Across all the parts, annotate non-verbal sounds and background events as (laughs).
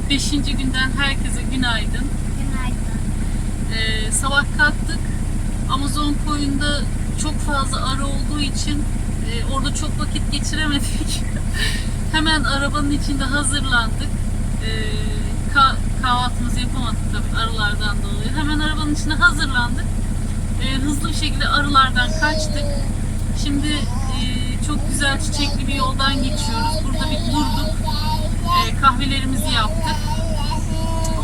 Evet, 5. günden herkese günaydın. Günaydın. Ee, sabah kalktık. Amazon koyunda çok fazla arı olduğu için e, orada çok vakit geçiremedik. (laughs) Hemen arabanın içinde hazırlandık. Ee, ka- kahvaltımızı yapamadık tabii arılardan dolayı. Hemen arabanın içinde hazırlandık. Ee, hızlı bir şekilde arılardan kaçtık. Şimdi e, çok güzel çiçekli bir yoldan geçiyoruz. Burada bir durduk. Ee, kahvelerimizi yaptık.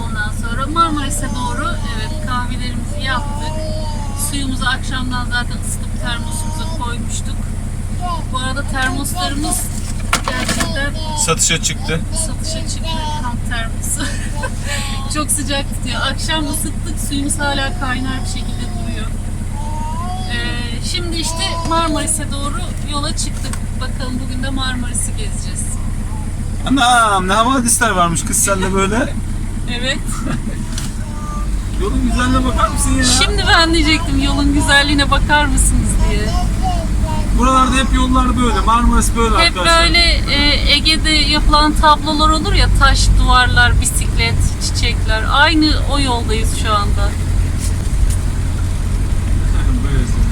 Ondan sonra Marmaris'e doğru evet kahvelerimizi yaptık. Suyumuzu akşamdan zaten ısıtıp termosumuza koymuştuk. Bu arada termoslarımız gerçekten Satışa çıktı. satışa çıktı. Kamp termosu. (laughs) Çok sıcak tutuyor. Akşam ısıttık suyumuz hala kaynar bir şekilde duruyor. Ee, şimdi işte Marmaris'e doğru yola çıktık. Bakalım bugün de Marmaris'i gezeceğiz. Anam ne havadisler varmış kız sende böyle. Evet. Yolun güzelliğine bakar mısın ya? Şimdi ben diyecektim yolun güzelliğine bakar mısınız diye. Buralarda hep yollar böyle. Marmaris böyle Hep arkadaşlar. böyle e, Ege'de yapılan tablolar olur ya taş duvarlar, bisiklet, çiçekler. Aynı o yoldayız şu anda. (laughs)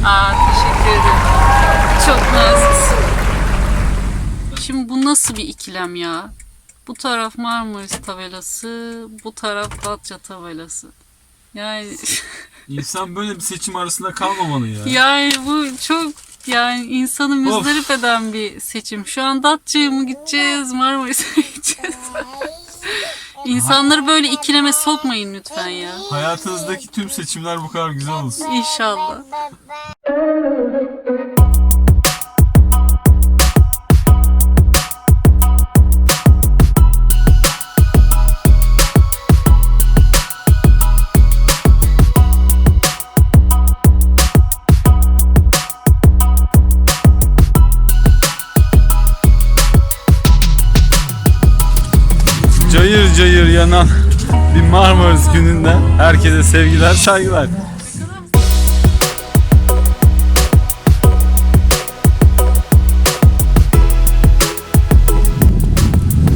Aa teşekkür ederim. Çok naziksin. Şimdi bu nasıl bir ikilem ya? Bu taraf Marmaris tabelası, bu taraf Datça tabelası. Yani (laughs) İnsan böyle bir seçim arasında kalmamalı ya. yani bu çok yani insanı müzdarip eden bir seçim. Şu an Datça'ya mı gideceğiz, Marmaris'e mi gideceğiz? (laughs) İnsanları böyle ikileme sokmayın lütfen ya. Hayatınızdaki tüm seçimler bu kadar güzel olsun. İnşallah. Cayır cayır yanan bir Marmaris gününden herkese sevgiler, saygılar.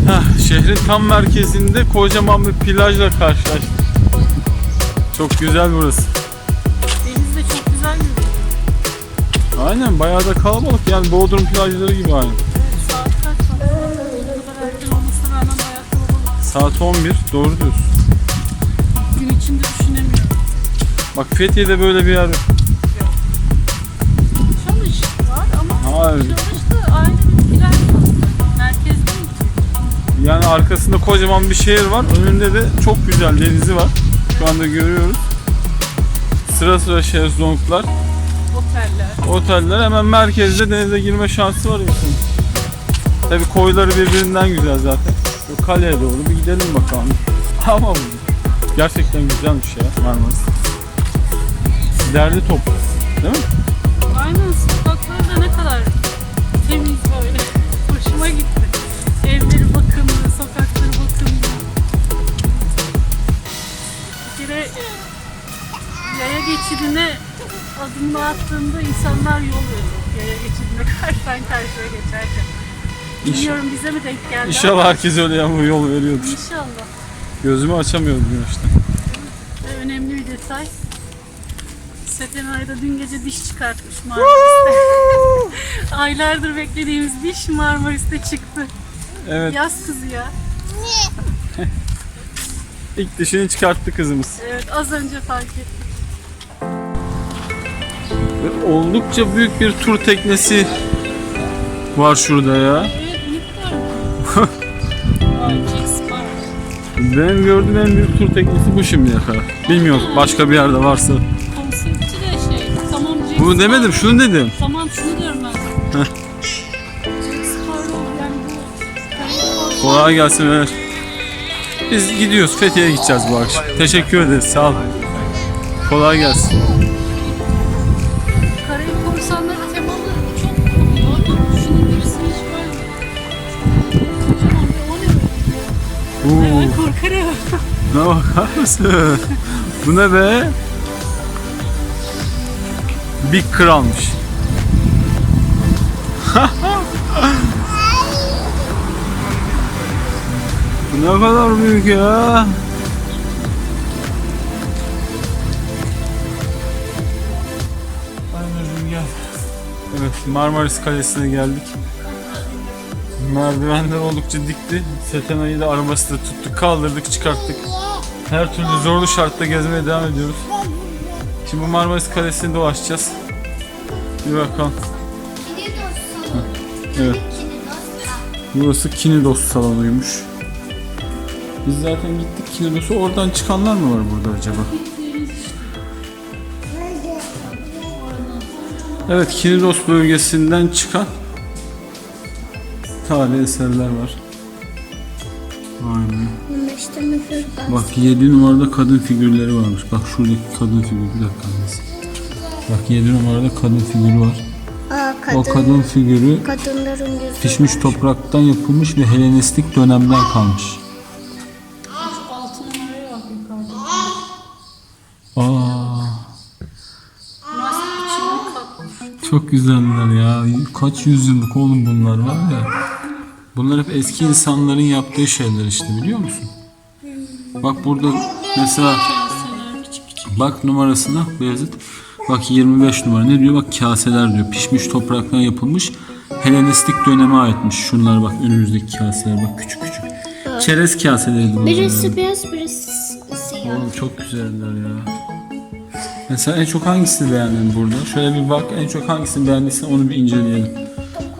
Hah, şehrin tam merkezinde kocaman bir plajla karşılaştık. Çok güzel burası. Deniz de çok güzel görünüyor. Aynen bayağı da kalabalık yani Bodrum plajları gibi aynı. Saat 11 doğru diyorsun. Gün içinde düşünemiyorum. Bak Fethiye'de böyle bir yer yok. Çalış var ama Hayır. Çalış da ayrı bir plaj var. Merkezde mi? Yani arkasında kocaman bir şehir var. Önünde de çok güzel denizi var. Şu anda görüyoruz. Sıra sıra şezlonglar, Oteller. oteller hemen merkezde denize girme şansı var insanın. Tabii koyları birbirinden güzel zaten. Kaleye doğru bir gidelim bakalım. (laughs) Ama gerçekten güzelmiş ya Marmaris. Derli toplu. Değil mi? Aynen sokakları da ne kadar temiz böyle. (laughs) Hoşuma gitti. Evleri bakımlı, sokakları bakımlı. Bir kere yaya geçidine adımını attığında insanlar yol veriyor. Yaya geçidine (laughs) karşıdan karşıya geçerken. Bilmiyorum bize mi denk geldi İnşallah herkes öyle ya bu yol veriyordur. İnşallah. Gözümü açamıyorum güneşten. Ve önemli bir detay. Setenay da dün gece diş çıkartmış (laughs) Marmaris'te. (laughs) Aylardır beklediğimiz diş Marmaris'te çıktı. Evet Yaz kızı ya. (laughs) ilk dişini çıkarttı kızımız. Evet az önce fark ettim. Ve Oldukça büyük bir tur teknesi var şurada ya. Benim gördüğüm en büyük tur teknesi bu şimdiye kadar. Bilmiyorum başka bir yerde varsa. Konsepti de şey. Tamam Jack Bunu demedim şunu dedim. Tamam şunu diyorum ben. Heh. Kolay gelsin Ömer. Biz gidiyoruz Fethiye'ye gideceğiz bu akşam. Teşekkür ederiz sağ ol. Kolay gelsin. Ay korkarım. ne bakar mısın? Bu ne be? Big Kralmış. (laughs) Bu ne kadar büyük ya. Evet Marmaris Kalesi'ne geldik. Merdivenler oldukça dikti. Setena'yı da arabası da tuttuk, kaldırdık, çıkarttık. Her türlü zorlu şartta gezmeye devam ediyoruz. Şimdi bu Marmaris Kalesi'ni dolaşacağız. Bir bakalım. Evet. Burası Kinidos salonuymuş. Biz zaten gittik Kinidos'a. Oradan çıkanlar mı var burada acaba? Evet Kinidos bölgesinden çıkan tarihi eserler var. Be. Bak 7 numarada kadın figürleri varmış. Bak şuradaki kadın figürü. Bir dakika. annesi. Bak 7 numarada kadın figürü var. Aa, kadın, O kadın figürü kadınların pişmiş topraktan yapılmış ve Helenistik dönemden kalmış. Aa, çok güzeller ya. Kaç yüzyıllık oğlum bunlar var ya. Bunlar hep eski insanların yaptığı şeyler işte biliyor musun? Bak burada mesela bak numarasına Beyazıt. Bak 25 numara ne diyor? Bak kaseler diyor. Pişmiş topraktan yapılmış. Helenistik döneme aitmiş. Şunlar bak önümüzdeki kaseler bak küçük küçük. Çerez kaseleriydi bunlar. Birisi beyaz, birisi siyah. Oğlum çok güzeller ya. Mesela en çok hangisini beğendin burada? Şöyle bir bak en çok hangisini beğendiysen onu bir inceleyelim.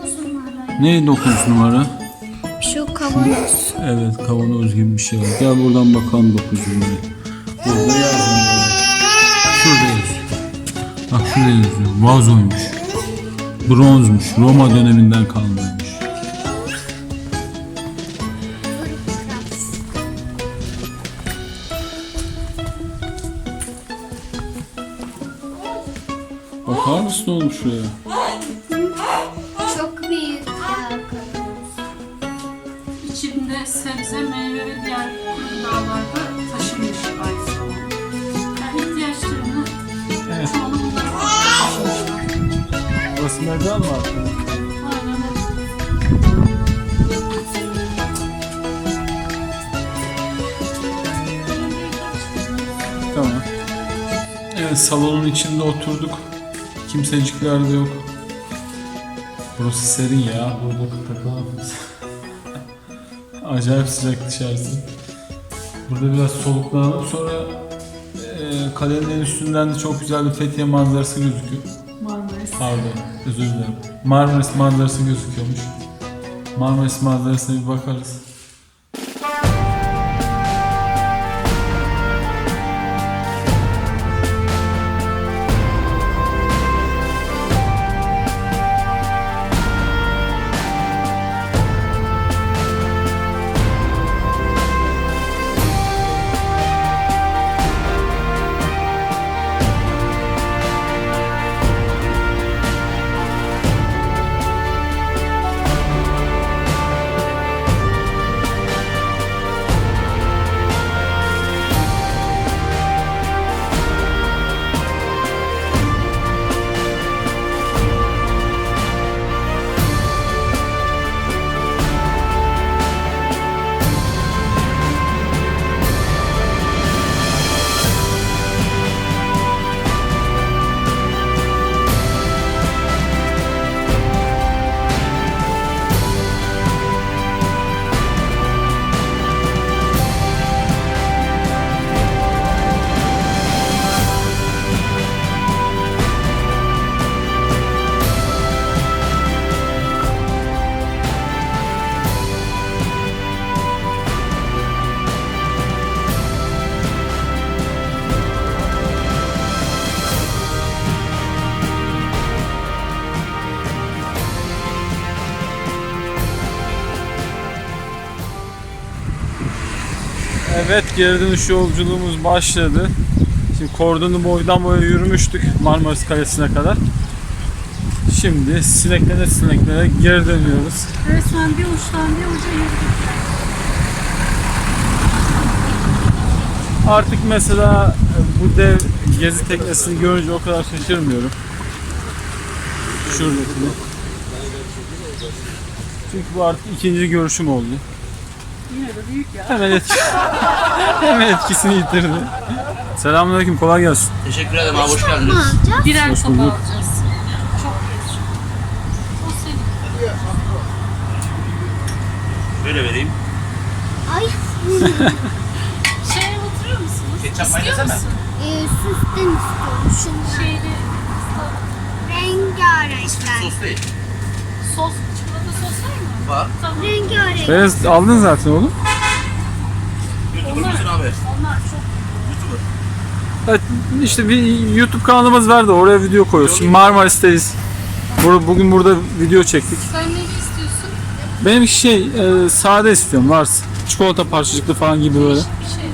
9 numara. Ne 9 numara? Kavanoz. Evet kavanoz gibi bir şey var. Gel buradan bakalım 9 numarayı. Burada yazmıyor. Şurada yazıyor. Bak şurada yazıyor. Vazoymuş. Bronzmuş. Roma döneminden kalmaymış. Bakar mısın oğlum şuraya? İçinde sebze, meyve ve diğer gıdalarda taşınmış zamanda. Yani ihtiyaçlarını Evet. çoğunu bunlara taşımışlar. Burası merdiven mi? Aynen. Tamam. Evet salonun içinde oturduk. Kimsecikler de yok. Burası serin ya. Burada takılamaz. Acayip sıcak dışarısı. Burada biraz soluklanalım. Sonra e, kalenin en üstünden de çok güzel bir Fethiye manzarası gözüküyor. Marmaris. Pardon, özür dilerim. Marmaris manzarası gözüküyormuş. Marmaris manzarasına bir bakarız. Evet geri dönüş yolculuğumuz başladı. Şimdi kordonu boydan boya yürümüştük Marmaris Kalesi'ne kadar. Şimdi sineklere sineklere geri dönüyoruz. Resmen bir uçtan bir uca yürüdük. Artık mesela bu dev gezi teknesini görünce o kadar şaşırmıyorum. Şuradakini. Çünkü bu artık ikinci görüşüm oldu. Yine de büyük ya. Hemen, etki... (laughs) Hemen etkisini yitirdi. Selamünaleyküm kolay gelsin. Teşekkür ederim abi hoş geldiniz. Birer Hoş sopa bulduk. alacağız. Çok. O senin. Böyle vereyim. Ay. (laughs) Şeye oturuyor musunuz? Ketçap İstiyor mayoneze mi? musun? Ee, süsten istiyorum. Şunu. Şeyli Rengarenkler. Sos değil. sos, çikolata sos var? Var. Rengarenk. Beyaz aldın zaten oğlum. YouTuber abi? Onlar çok YouTuber. Evet, işte bir YouTube kanalımız var da oraya video koyuyoruz. Şimdi Marmaris'teyiz. Bur- Bugün burada video çektik. Sen ne istiyorsun? Benim şey e, sade istiyorum varsa. Çikolata parçacıklı falan gibi böyle. Bir şey.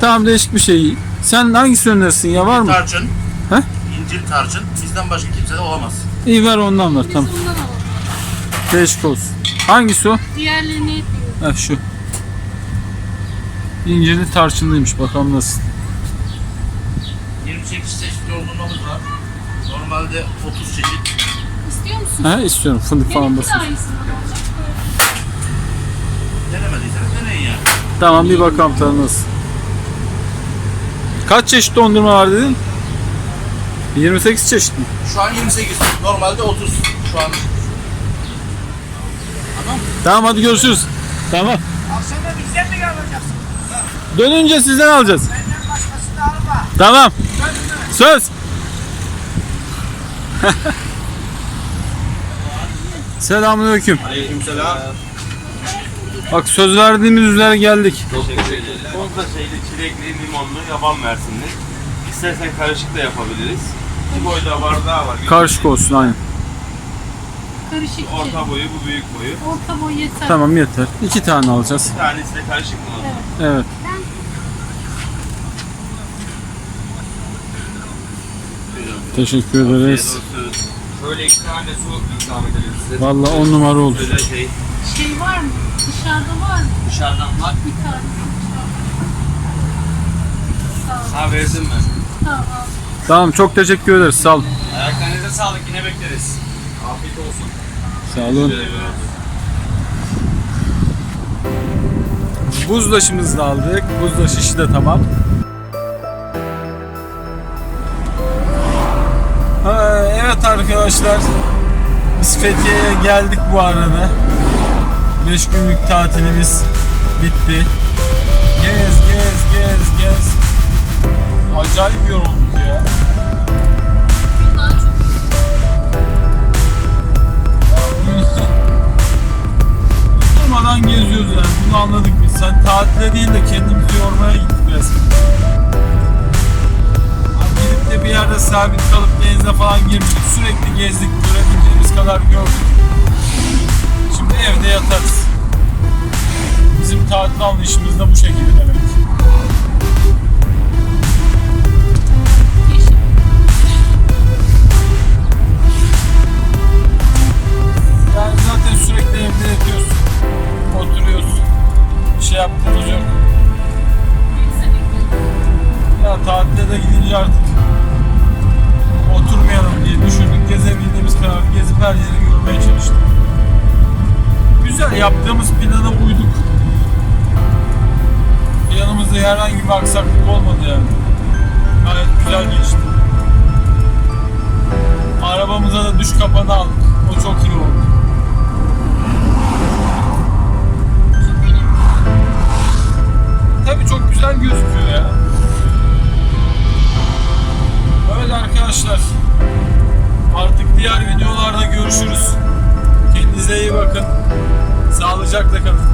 Tamam değişik bir şey. Sen hangisi önerirsin ya var mı? Tarçın. He? İncir tarçın. Bizden başka kimse de olamaz. İyi ver ondan ver Biz tamam. bundan alalım. Değişik olsun. Hangisi o? Diğerlerini etmiyorum. Ha şu. İncirli tarçınlıymış bakalım nasıl. 28 çeşit yoğurtlamamız var. Normalde 30 çeşit. İstiyor musun? Ha istiyorum fındık falan Benimki de basın. olacak. Denemediyseniz deneyin yani. Tamam bir bakalım tadı nasıl. Kaç çeşit dondurma var dedin? 28 çeşit mi? Şu an 28. Normalde 30. Şu an. Tamam hadi görüşürüz. Tamam. Akşam da bizden mi alacaksın? Dönünce sizden alacağız. Benden başkasını alma. Tamam. Söz. (laughs) Selamünaleyküm. Aleykümselam. Bak söz verdiğimiz üzere geldik. Teşekkür ederim. Bozda şeyli, çilekli, limonlu, yaban mersinli. İstersen karışık da yapabiliriz. İki boyda bardağı var. Karışık olsun aynen. Karışık. Orta boyu, bu büyük boyu. Orta boy yeter. Tamam yeter. İki tane alacağız. Bir tanesi de karışık mı olsun? Evet. Teşekkür ederiz. Şöyle iki tane su ikram edelim size. Vallahi on numara oldu. Şey Şey var mı? Dışarıda var mı? dışarıdan var. Bir tane. Sağ ol. Ha verdim ben. Tamam. Tamam çok teşekkür ederiz. Sağ olun. Ayaklarınıza sağlık yine bekleriz. Afiyet olsun. Sağ olun. Buzdaşımızı da aldık. Buzdaş işi de tamam. Evet arkadaşlar. Biz Fethiye'ye geldik bu arada. 5 günlük tatilimiz bitti. Gez gez gez gez. Acayip yorulduk ya. Durmadan geziyoruz yani. Bunu anladık biz. Sen tatile değil de kendimizi yormaya gittik resmen. Abi Gidip de bir yerde sabit kalıp denize falan girmedik. Sürekli gezdik. Görebildiğimiz kadar gördük. Şimdi evde yatarız. Bizim tatil anlayışımız da bu şekilde demek. Yani zaten sürekli evde yatıyorsun. Oturuyorsun. Bir şey yaptığımız yok. Ya tatilde de gidince artık oturmayalım diye düşündük. Gezebildiğimiz kadar gezip her yeri görmeye çalıştık. Güzel yaptığımız plana uyduk. Planımızda herhangi bir aksaklık olmadı yani. Gayet güzel geçti. Arabamıza da düş kapanı aldık. O çok iyi oldu. Diğer videolarda görüşürüz. Kendinize iyi bakın. Sağlıcakla kalın.